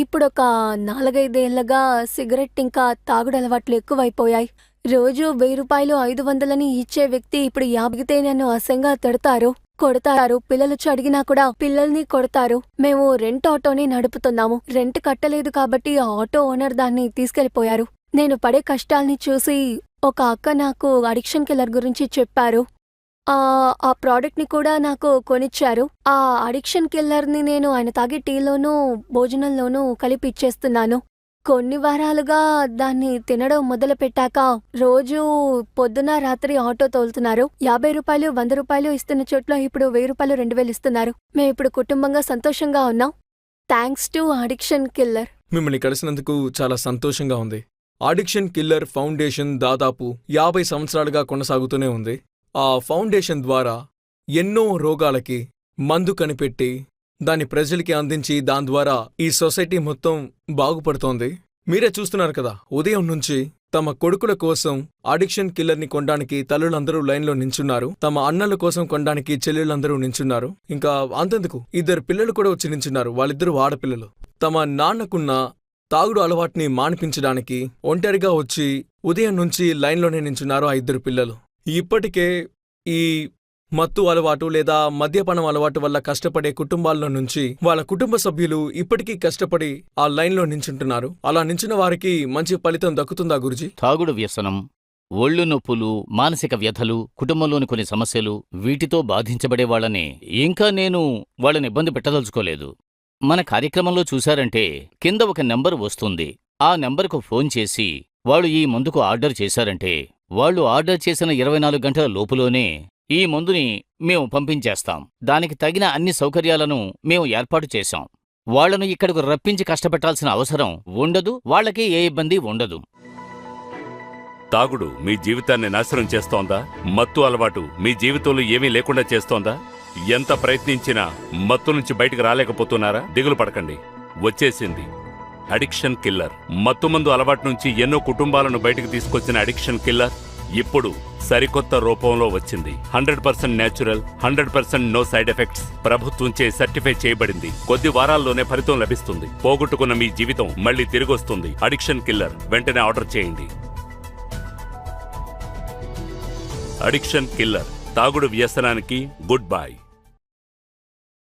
ఇప్పుడు ఒక నాలుగైదేళ్ళగా సిగరెట్ ఇంకా తాగుడు అలవాట్లు ఎక్కువైపోయాయి. రోజు వెయ్యి రూపాయలు ఐదు వందలని ఇచ్చే వ్యక్తి ఇప్పుడు యాభైతే నన్ను అసంగా తిడతారు కొడతారు. పిల్లలు వచ్చి అడిగినా కూడా పిల్లల్ని కొడతారు. మేము రెంట్ ఆటోని నడుపుతున్నాము. రెంట్ కట్టలేదు కాబట్టి ఆటో ఓనర్ దాన్ని తీసుకెళ్ళిపోయారు నేను పడే కష్టాల్ని చూసి ఒక అక్క నాకు అడిక్షన్ కిల్లర్ గురించి చెప్పారు. ఆ ప్రోడక్ట్ని కూడా నాకు కొనిచ్చారు. ఆ అడిక్షన్ కిల్లర్ని నేను ఆయన తాగే టీలోనూ భోజనంలోనూ కలిపి ఇచ్చేస్తున్నాను. కొన్ని వారాలుగా దాన్ని తినడం మొదలు పెట్టాక రోజు పొద్దున రాత్రి ఆటో తోలుతున్నారు. యాభై రూపాయలు వంద రూపాయలు ఇస్తున్న చోట్ల ఇప్పుడు వెయ్యి రూపాయలు రెండు వేలు ఇస్తున్నారు. మేము ఇప్పుడు కుటుంబంగా సంతోషంగా ఉన్నాం. థ్యాంక్స్ టు అడిక్షన్ కిల్లర్ మిమ్మల్ని కలిసినందుకు చాలా సంతోషంగా ఉంది. అడిక్షన్ కిల్లర్ ఫౌండేషన్ దాదాపు యాభై సంవత్సరాలుగా కొనసాగుతూనే ఉంది. ఆ ఫౌండేషన్ ద్వారా ఎన్నో రోగాలకి మందు కనిపెట్టి దాన్ని ప్రజలకి అందించి దాని ద్వారా ఈ సొసైటీ మొత్తం బాగుపడుతోంది. మీరే చూస్తున్నారు కదా ఉదయం నుంచి తమ కొడుకుల కోసం అడిక్షన్ కిల్లర్ని కొనడానికి తల్లులందరూ లైన్లో నించున్నారు. తమ అన్నల కోసం కొనడానికి చెల్లెళ్ళందరూ నించున్నారు. ఇంకా అంతెందుకు ఇద్దరు పిల్లలు కూడా వచ్చి నించున్నారు వాళ్ళిద్దరూ ఆడపిల్లలు. తమ నాన్నకున్న తాగుడు అలవాటుని మాన్పించడానికి ఒంటరిగా వచ్చి ఉదయం నుంచి లైన్లోనే నించున్నారు ఆ ఇద్దరు పిల్లలు. ఇప్పటికే ఈ మత్తు అలవాటు లేదా మద్యపానం అలవాటు వల్ల కష్టపడే కుటుంబాల్లో నుంచి వాళ్ళ కుటుంబ సభ్యులు ఇప్పటికీ కష్టపడి ఆ లైన్లో నించుంటున్నారు. అలా నించున్న వారికి మంచి ఫలితం దక్కుతుందా గురుజీ? తాగుడు వ్యసనం ఒళ్ళు నొప్పులు మానసిక వ్యధలు కుటుంబంలోని కొన్ని సమస్యలు వీటితో బాధించబడే వాళ్ళని ఇంకా నేను వాళ్ళని ఇబ్బంది పెట్టదలుచుకోలేదు. మన కార్యక్రమంలో చూశారంటే కింద ఒక నెంబర్ వస్తుంది. ఆ నెంబర్కు ఫోన్ చేసి వాళ్ళు ఈ మందుకు ఆర్డర్ చేశారంటే వాళ్ళు ఆర్డర్ చేసిన ఇరవై నాలుగు గంటల లోపులోనే ఈ మందుని మేము పంపించేస్తాం. దానికి తగిన అన్ని సౌకర్యాలను మేము ఏర్పాటు చేశాం. వాళ్ళను ఇక్కడకు రప్పించి కష్టపెట్టాల్సిన అవసరం ఉండదు వాళ్ళకి ఏ ఇబ్బంది ఉండదు. తాగుడు మీ జీవితాన్ని నాశనం చేస్తోందా? మత్తు అలవాటు మీ జీవితంలో ఏమీ లేకుండా చేస్తోందా? ఎంత ప్రయత్నించినా మత్తు నుంచి బయటకు రాలేకపోతున్నారా? దిగులు పడకండి. వచ్చేసింది. Addiction killer. మత్తుమందు అలవాటు నుంచి ఎన్నో కుటుంబాలను బయటకు తీసుకొచ్చిన అడిక్షన్ కిల్లర్ ఇప్పుడు సరికొత్త రూపంలో వచ్చింది. Hundred percent natural hundred percent no side effects ప్రభుత్వంచే certify చేయబడింది. కొద్ది వారాల్లోనే ఫలితం లభిస్తుంది. పోగొట్టుకున్న మీ జీవితం మళ్ళీ తిరిగొస్తుంది. అడిక్షన్ కిల్లర్ వెంటనే ఆర్డర్ చేయండి. Addiction killer. తాగుడు వ్యసనానికి గుడ్ బై.